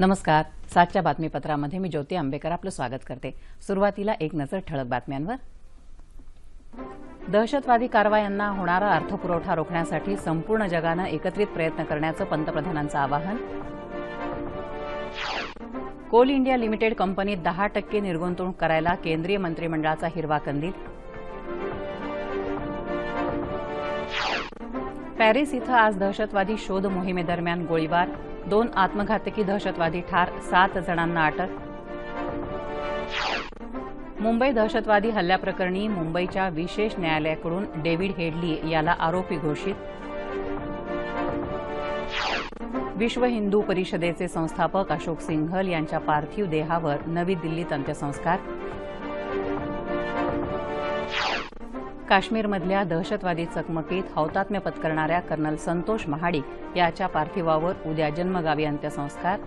नमस्कार. सातच्या बातमीपत्रामध्ये मी ज्योती आंबेकर आपलं स्वागत करते. सुरुवातीला एक नजर ठळक बातम्यांवर. दहशतवादी कारवायांना होणारा अर्थपुरवठा रोखण्यासाठी संपूर्ण जगानं एकत्रित प्रयत्न करण्याचं पंतप्रधानांचं आवाहन. कोल इंडिया लिमिटेड कंपनीत दहा टक्के निर्गुंतवणूक करायला केंद्रीय मंत्रिमंडळाचा हिरवा कंदील. पॅरिस इथं आज दहशतवादी शोध मोहिमेदरम्यान गोळीबार. दोन आत्मघातकी दहशतवादी ठार सात जणांना अटक. मुंबई दहशतवादी हल्ल्याप्रकरणी मुंबईच्या विशेष न्यायालयाकडून डेव्हिड हेडली याला आरोपी घोषित. विश्व हिंदू परिषदेचे संस्थापक अशोक सिंघल यांच्या पार्थिव देहावर नवी दिल्लीत अंत्यसंस्कार. काश्मीरमधल्या दहशतवादी चकमकीत हौतात्म्य पत्करणाऱ्या कर्नल संतोष महाडिक याच्या पार्थिवावर उद्या जन्मगावी अंत्यसंस्कार.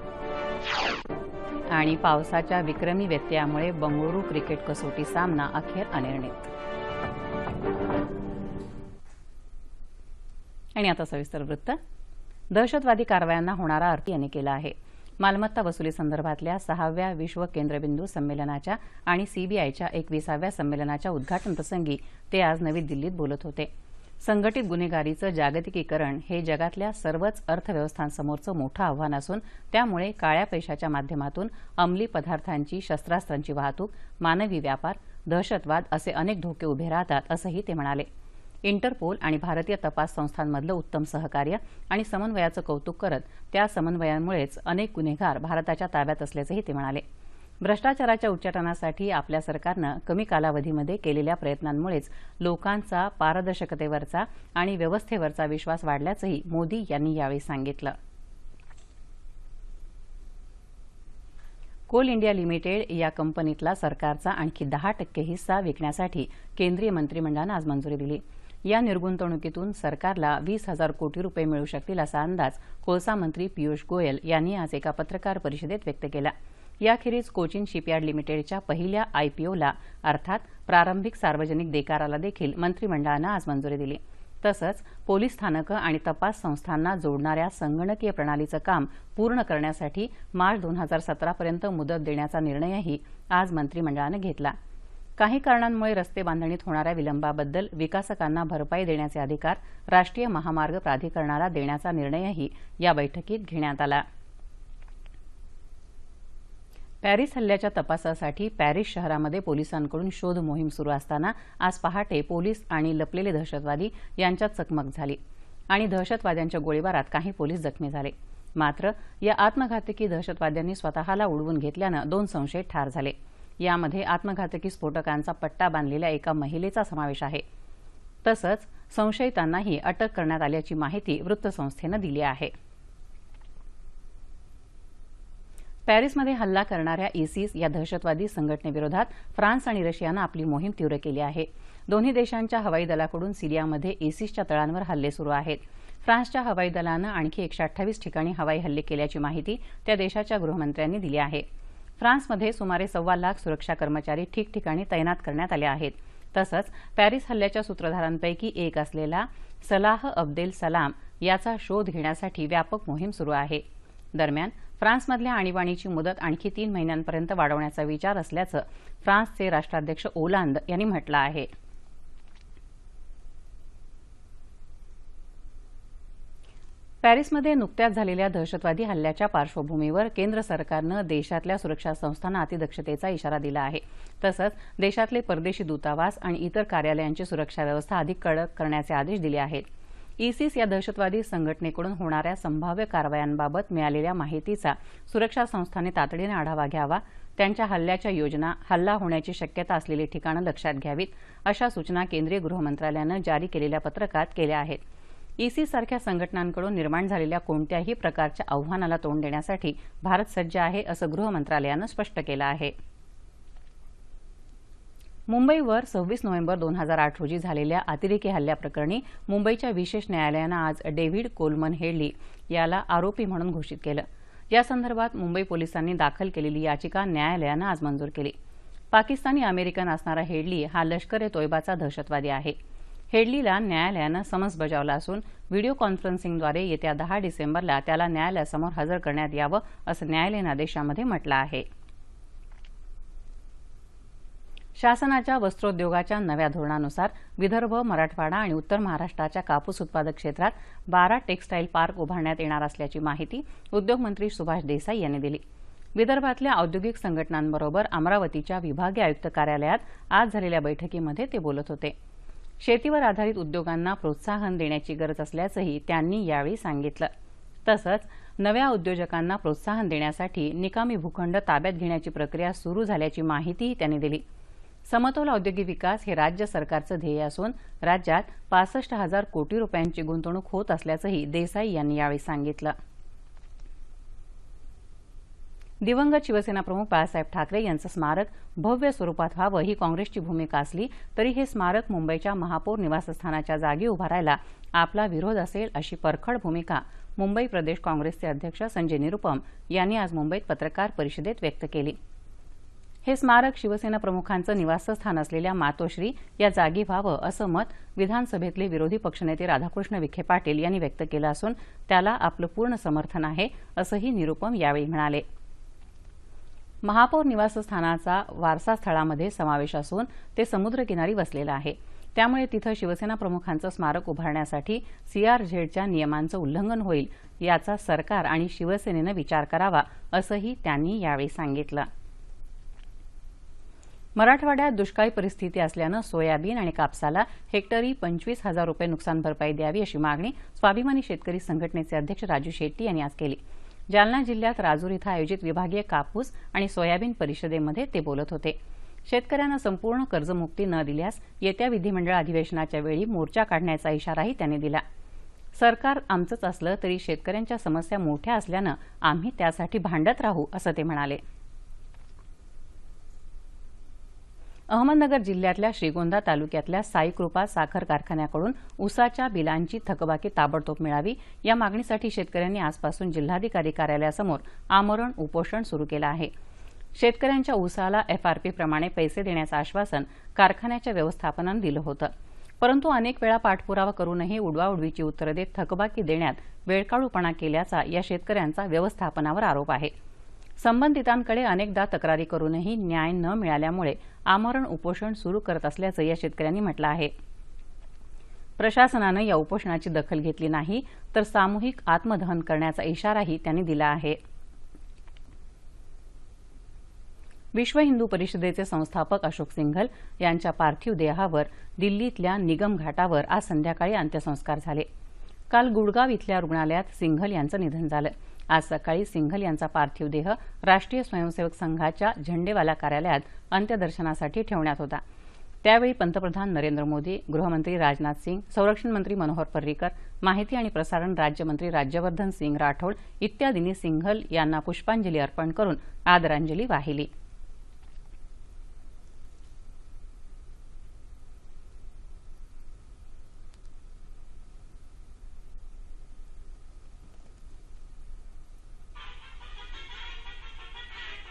आणि पावसाच्या विक्रमी व्यत्ययामुळे बंगळुरू क्रिकेट कसोटी सामना अखेर अनिर्णित. आणि आता सविस्तर वृत्त. दहशतवादी कारवायांना होणारा अर्थ यांनी केला आहे. मालमत्ता वसुली संदर्भातल्या सहाव्या विश्व केंद्रबिंदू संमेलनाच्या आणि सीबीआयच्या एकविसाव्या संमेलनाच्या उद्घाटनप्रसंगी ते आज नवी दिल्लीत बोलत होते. संघटित गुन्हेगारीचं जागतिकीकरण हे जगातल्या सर्वच अर्थव्यवस्थांसमोरचं मोठं आव्हान असून त्यामुळे काळ्या पैशाच्या माध्यमातून अंमली पदार्थांची शस्त्रास्त्रांची वाहतूक मानवी व्यापार दहशतवाद असे अनेक धोके उभे राहतात असंही ते म्हणाले. इंटरपोल आणि भारतीय तपास संस्थांमधलं उत्तम सहकार्य आणि समन्वयाचं कौतुक करत त्या समन्वयांमुळेच अनेक गुन्हेगार भारताच्या ताब्यात असल्याचंही ते म्हणाले. भ्रष्टाचाराच्या उच्चाटनासाठी आपल्या सरकारनं कमी कालावधीमध्ये केलेल्या प्रयत्नांमुळेच लोकांचा पारदर्शकतेवरचा आणि व्यवस्थेवरचा विश्वास वाढल्याचंही मोदी यांनी यावेळी सांगितलं. कोल इंडिया लिमिटेड या कंपनीतला सरकारचा आणखी दहा टक्के हिस्सा विकण्यासाठी केंद्रीय मंत्रिमंडळानं आज मंजुरी दिली. या निर्गुंतवणुकीतून सरकारला वीस हजार कोटी रुपये मिळू शकतील असा अंदाज कोळसा मंत्री पियुष गोयल यांनी आज एका पत्रकार परिषदेत व्यक्त केला. याखेरीज कोचिन शिपयार्ड लिमिटेडच्या पहिल्या आयपीओला अर्थात प्रारंभिक सार्वजनिक देकाराला देखील मंत्रिमंडळानं आज मंजुरी दिली. तसंच पोलीस स्थानकं आणि तपास संस्थांना जोडणाऱ्या संगणकीय प्रणालीचं काम पूर्ण करण्यासाठी मार्च दोन हजार सतरापर्यंत मुदत देण्याचा निर्णयही आज मंत्रिमंडळानं घेतला. काही कारणांमुळे रस्ते बांधणीत होणाऱ्या विलंबाबद्दल विकासकांना भरपाई देण्याचे अधिकार राष्ट्रीय महामार्ग प्राधिकरणाला देण्याचा निर्णयही या बैठकीत घेण्यात आला. पॅरिस हल्ल्याच्या तपासासाठी पॅरिस शहरामध्ये पोलिसांकडून शोध मोहीम सुरू असताना आज पहाटे पोलीस आणि लपलेले दहशतवादी यांच्यात चकमक झाली आणि दहशतवाद्यांच्या गोळीबारात काही पोलीस जखमी झाले. मात्र या आत्मघातकी दहशतवाद्यांनी स्वतःला उडवून घेतल्यानं दोन संशयित ठार झाले. यामध्ये आत्मघातकी स्फोटकांचा पट्टा बांधलेल्या एका महिलेचा समावेश आहे. तसंच संशयितांनाही अटक करण्यात आल्याची माहिती वृत्तसंस्थेनं दिली आहे. पॅरिसमध्ये हल्ला करणाऱ्या इसिस या दहशतवादी संघटनेविरोधात फ्रान्स आणि रशियानं आपली मोहीम तीव्र केली आहे. दोन्ही देशांच्या हवाई दलाकडून सिरियामध्ये इसिसच्या तळांवर हल्ले सुरू आहेत. फ्रान्सच्या हवाई दलानं आणखी एकशे अठ्ठावीस ठिकाणी हवाई हल्ले केल्याची माहिती त्या देशाच्या गृहमंत्र्यांनी दिली आहे. फ्रान्समध्ये सुमारे सव्वा लाख सुरक्षा कर्मचारी ठिकठिकाणी तैनात करण्यात आले आहेत. तसंच पॅरिस हल्ल्याच्या सूत्रधारांपैकी एक असलेला सलाह अब्देल सलाम याचा शोध घेण्यासाठी व्यापक मोहीम सुरू आहे. दरम्यान फ्रान्समधल्या आणीबाणीची मुदत आणखी तीन महिन्यांपर्यंत वाढवण्याचा विचार असल्याचं फ्रान्सचे राष्ट्राध्यक्ष ओलांद यांनी म्हटलं आहे. पॅरिसमध्ये नुकत्याच झालेल्या दहशतवादी हल्ल्याच्या पार्श्वभूमीवर केंद्र सरकारनं देशातल्या सुरक्षा संस्थांना अतिदक्षतेचा इशारा दिला आहे. तसंच देशातले परदेशी दूतावास आणि इतर कार्यालयांची सुरक्षा व्यवस्था अधिक कडक करण्याचे आदेश दिले आहेत. इसिस या दहशतवादी संघटनेकडून होणाऱ्या संभाव्य कारवायांबाबत मिळालेल्या माहितीचा सुरक्षा संस्थांनी तातडीने आढावा घ्यावा त्यांच्या हल्ल्याच्या योजना हल्ला होण्याची शक्यता असलेली ठिकाणं लक्षात घ्यावीत अशा सूचना केंद्रीय गृहमंत्रालयानं जारी केलेल्या पत्रकात केल्या आहेत. ईसी सारख्या संघटनांकडून निर्माण झालेल्या कोणत्याही प्रकारच्या आव्हानाला तोंड देण्यासाठी भारत सज्ज आहे असं गृह मंत्रालयानं स्पष्ट केलं आहे. मुंबईवर सव्वीस नोव्हेंबर दोन हजार आठ रोजी झालेल्या अतिरेकी हल्ल्याप्रकरणी मुंबईच्या विशेष न्यायालयानं आज डेव्हिड कोलमन हेडली याला आरोपी म्हणून घोषित केलं. यासंदर्भात मुंबई पोलिसांनी दाखल केलेली याचिका न्यायालयानं आज मंजूर केली. पाकिस्तानी अमेरिकन असणारा हेडली हा लष्कर ए तोयबाचा दहशतवादी आहे. हेडलीला न्यायालयानं समन्स बजावला असून व्हिडिओ कॉन्फरन्सिंगद्वारे येत्या दहा डिसेंबरला त्याला न्यायालयासमोर हजर करण्यात यावं असं न्यायालयीन आदेशामध्ये म्हटलं आहे. शासनाच्या वस्त्रोद्योगाच्या नव्या धोरणानुसार विदर्भ मराठवाडा आणि उत्तर महाराष्ट्राच्या कापूस उत्पादक क्षेत्रात बारा टेक्स्टाईल पार्क उभारण्यात येणार असल्याची माहिती उद्योगमंत्री सुभाष देसाई यांनी दिली. विदर्भातल्या औद्योगिक संघटनांबरोबर अमरावतीच्या विभागीय आयुक्त कार्यालयात आज झालेल्या बैठकीमध्ये ते बोलत होते. शेतीवर आधारित उद्योगांना प्रोत्साहन देण्याची गरज असल्याचंही त्यांनी यावेळी सांगितलं. तसंच नव्या उद्योजकांना प्रोत्साहन देण्यासाठी निकामी भूखंड ताब्यात घेण्याची प्रक्रिया सुरू झाल्याची माहितीही त्यांनी दिली. समतोल औद्योगिक विकास हे राज्य सरकारचं ध्येय असून राज्यात पासष्ट हजार कोटी रुपयांची गुंतवणूक होत असल्याचंही देसाई यांनी यावेळी सांगितलं. दिवंगत शिवसेना प्रमुख बाळासाहेब ठाकरे यांचं स्मारक भव्य स्वरूपात व्हावं ही काँग्रेसची भूमिका असली तरी हे स्मारक मुंबईच्या महापौर निवासस्थानाच्या जागी उभारायला आपला विरोध असेल अशी परखड भूमिका मुंबई प्रदेश काँग्रेसचे अध्यक्ष संजय निरुपम यांनी आज मुंबईत पत्रकार परिषदेत व्यक्त केली. हे स्मारक शिवसेना प्रमुखांचं निवासस्थान असलेल्या मातोश्री या जागी व्हावं असं मत विधानसभेतले विरोधी पक्षनेते राधाकृष्ण विखे पाटील यांनी व्यक्त केलं असून त्याला आपलं पूर्ण समर्थन आहे असंही निरुपम यावेळी म्हणाले. महापौर निवासस्थानाचा वारसा स्थळामध्ये समावेश असून ते समुद्रकिनारी वसलेलं आहे. त्यामुळे तिथं शिवसेना प्रमुखांचं स्मारक उभारण्यासाठी सीआरझेडच्या नियमांचं उल्लंघन होईल याचा सरकार आणि शिवसेनेनं विचार करावा असंही त्यांनी यावेळी सांगितलं. मराठवाड्यात दुष्काळी परिस्थिती असल्यानं सोयाबीन आणि कापसाला हेक्टरी पंचवीस हजार रुपये नुकसान भरपाई द्यावी अशी मागणी स्वाभिमानी शेतकरी संघटनेचे अध्यक्ष राजू शेट्टी यांनी आज केली. जालना जिल्ह्यात राजूर इथं आयोजित विभागीय कापूस आणि सोयाबीन परिषदेमध्ये ते बोलत होते. शेतकऱ्यांना संपूर्ण कर्जमुक्ती न दिल्यास येत्या विधिमंडळ अधिवेशनाच्या वेळी मोर्चा काढण्याचा इशाराही त्यांनी दिला. सरकार आमचंच असलं तरी शेतकऱ्यांच्या समस्या मोठ्या असल्यानं आम्ही त्यासाठी भांडत राहू असं ते म्हणाले. अहमदनगर जिल्ह्यातल्या श्रीगोंदा तालुक्यातल्या साईकृपा साखर कारखान्याकडून उसाच्या बिलांची थकबाकी ताबडतोब मिळावी या मागणीसाठी शेतकऱ्यांनी आजपासून जिल्हाधिकारी कार्यालयासमोर आमरण उपोषण सुरू केलं आहे. शेतकऱ्यांच्या उसाला एफआरपीप्रमाणे पैसे देण्याचं आश्वासन कारखान्याच्या व्यवस्थापनानं दिलं होतं. परंतु अनेक वेळा पाठपुरावा करूनही उडवाउडवीची उत्तरं देत थकबाकी देण्यात वेळकाळूपणा केल्याचा या शेतकऱ्यांचा व्यवस्थापनावर आरोप आहे. संबंधितांकडे अनेकदा तक्रारी करूनही न्याय न मिळाल्यामुळे आमरण उपोषण सुरू करत असल्याचं या शेतकऱ्यांनी म्हटलं आहे. प्रशासनानं या उपोषणाची दखल घेतली नाही तर सामूहिक आत्मदहन करण्याचा इशाराही त्यांनी दिला आहे. विश्व हिंदू परिषदेचे संस्थापक अशोक सिंघल यांच्या पार्थिव देहावर दिल्लीतल्या निगम घाटावर आज संध्याकाळी अंत्यसंस्कार झाले. काल गुडगाव इथल्या रुग्णालयात सिंघल यांचं निधन झालं. आज सकाळी सिंघल यांचा पार्थिव देह राष्ट्रीय स्वयंसेवक संघाच्या झेंडेवाला कार्यालयात अंत्यदर्शनासाठी ठेवण्यात होता. त्यावेळी पंतप्रधान नरेंद्र मोदी गृहमंत्री राजनाथ सिंग संरक्षण मंत्री मनोहर पर्रीकर माहिती आणि प्रसारण राज्यमंत्री राज्यवर्धन सिंग राठोड इत्यादींनी सिंघल यांना पुष्पांजली अर्पण करून आदरांजली वाहिली.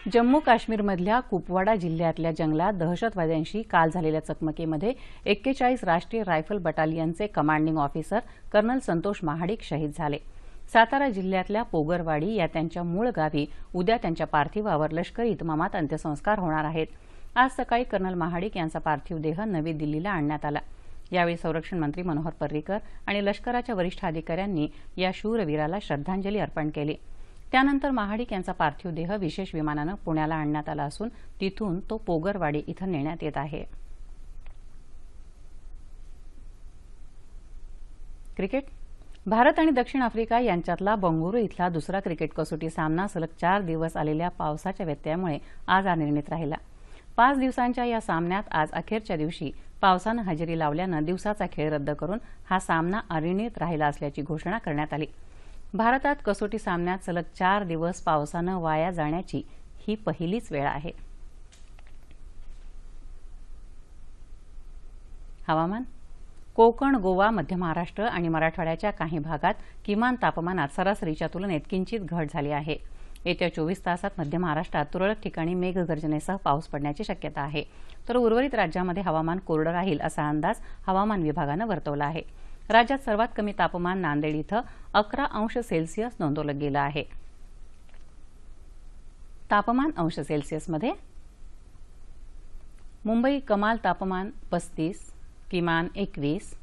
जम्मू काश्मीरमधल्या कुपवाडा जिल्ह्यातल्या जंगलात दहशतवाद्यांशी काल झालेल्या चकमकीमध्ये एक्केचाळीस राष्ट्रीय rifle बटालियनचे commanding officer colonel Santosh Mahadik शहीद झाले. सातारा जिल्ह्यातल्या पोगरवाडी या त्यांच्या मूळ गावी उद्या त्यांच्या पार्थिवावर लष्करी इतमामात अंत्यसंस्कार होणार आहेत. आज सकाळी कर्नल महाडिक यांचा पार्थिव देह नवी दिल्लीला आणण्यात आला. यावेळी संरक्षण मंत्री मनोहर पर्रीकर आणि लष्कराच्या वरिष्ठ अधिकाऱ्यांनी या शूरवीराला श्रद्धांजली अर्पण केली. त्यानंतर महाडिक यांचा पार्थिव देह विशेष विमानानं पुण्याला आणण्यात आला असून तिथून तो पोगरवाडी इथं नेण्यात येत आहे. क्रिकेट. भारत आणि दक्षिण आफ्रिका यांच्यातला बंगळुरू इथला दुसरा क्रिकेट कसोटी सामना सलग चार दिवस आलेल्या पावसाच्या व्यत्ययामुळे आज अनिर्णित राहिला. पाच दिवसांच्या या सामन्यात आज अखेरच्या दिवशी पावसानं हजेरी लावल्यानं दिवसाचा खेळ रद्द करून हा सामना अनिर्णित राहिला असल्याची घोषणा करण्यात आली. भारतात कसोटी सामन्यात सलग चार दिवस पावसानं वाया जाण्याची ही पहिलीच वेळ आहे. हवामान? कोकण गोवा मध्य महाराष्ट्र आणि मराठवाड्याच्या काही भागात किमान तापमानात सरासरीच्या तुलनेत किंचित घट झाली आहे. येत्या चोवीस तासात मध्य महाराष्ट्रात तुरळक ठिकाणी मेघगर्जनेसह पाऊस पडण्याची शक्यता आहे. तर उर्वरित राज्यामध्ये हवामान कोरडं राहील असा अंदाज हवामान विभागानं वर्तवला आहे. राज्यात सर्वात कमी तापमान नांदेड इथं अकरा अंश सेल्सिअस नोंदवलं गेलं आहे. तापमान अंश सेल्सिअसमध्ये मुंबई कमाल तापमान पस्तीस किमान एकवीस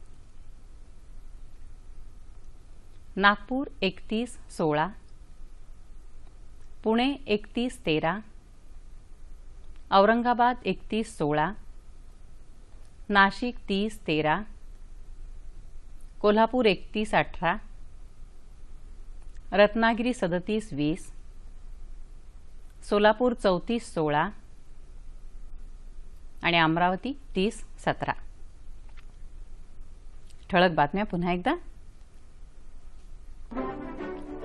नागपूर एकतीस सोळा पुणे एकतीस तेरा औरंगाबाद एकतीस सोळा नाशिक तीस तेरा कोल्हापूर एकतीस अठरा. रत्नागिरी सदतीस वीस. सोलापूर चौतीस सोळा. आणि अमरावती तीस सतरा. ठळक बातम्या पुन्हा एकदा.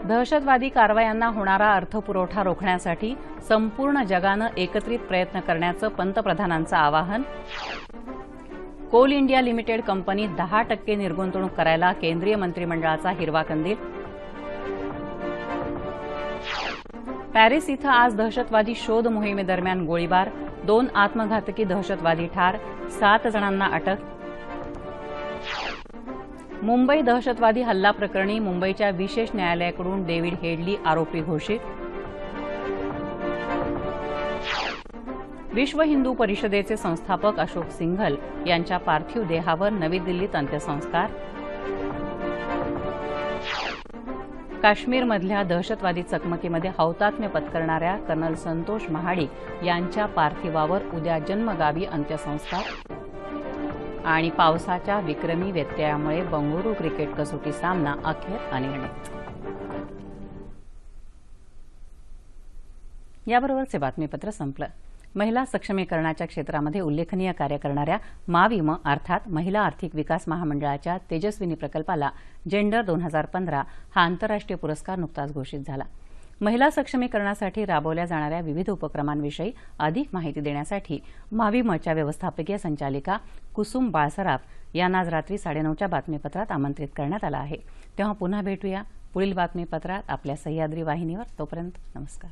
दहशतवादी कारवायांना होणारा अर्थपुरवठा रोखण्यासाठी संपूर्ण जगानं एकत्रित प्रयत्न करण्याचं पंतप्रधानांचं आवाहन. कोल इंडिया लिमिटेड कंपनीत दहा टक्के निर्गुंतवणूक करायला केंद्रीय मंत्रिमंडळाचा हिरवा कंदील. पॅरिस इथं आज दहशतवादी शोध मोहिमेदरम्यान गोळीबार दोन आत्मघातकी दहशतवादी ठार सात जणांना अटक. मुंबई दहशतवादी हल्ला प्रकरणी मुंबईच्या विशेष न्यायालयाकडून डेव्हिड हेडली आरोपी घोषित. विश्व हिंदू परिषदेचे संस्थापक अशोक सिंघल यांच्या पार्थिव देहावर नवी दिल्लीत अंत्यसंस्कार. काश्मीरमधल्या दहशतवादी चकमकीमध्ये हौतात्म्य पत्करणाऱ्या कर्नल संतोष महाडिक यांच्या पार्थिवावर उद्या जन्मगावी अंत्यसंस्कार. आणि पावसाच्या विक्रमी व्यत्ययामुळे बंगळुरू क्रिकेट कसोटी सामना अखेर अनिर्णित. याबरोबरचे बातमीपत्र संपलं. महिला सक्षमीकरणाच्या क्षेत्रामध्ये उल्लेखनीय कार्य करणाऱ्या माविम अर्थात महिला आर्थिक विकास महामंडळाच्या तेजस्विनी प्रकल्पाला जेंडर दोन हजार पंधरा हा आंतरराष्ट्रीय पुरस्कार नुकताच घोषित झाला. महिला सक्षमीकरणासाठी राबवल्या जाणाऱ्या विविध उपक्रमांविषयी अधिक माहिती देण्यासाठी माविमच्या व्यवस्थापकीय संचालिका कुसुम बाळसराफ यांना आज रात्री साडेनऊच्या बातमीपत्रात आमंत्रित करण्यात आलं आहे. तेव्हा पुन्हा भेटूया पुढील बातमीपत्रात आपल्या सह्याद्री वाहिनीवर. तोपर्यंत नमस्कार.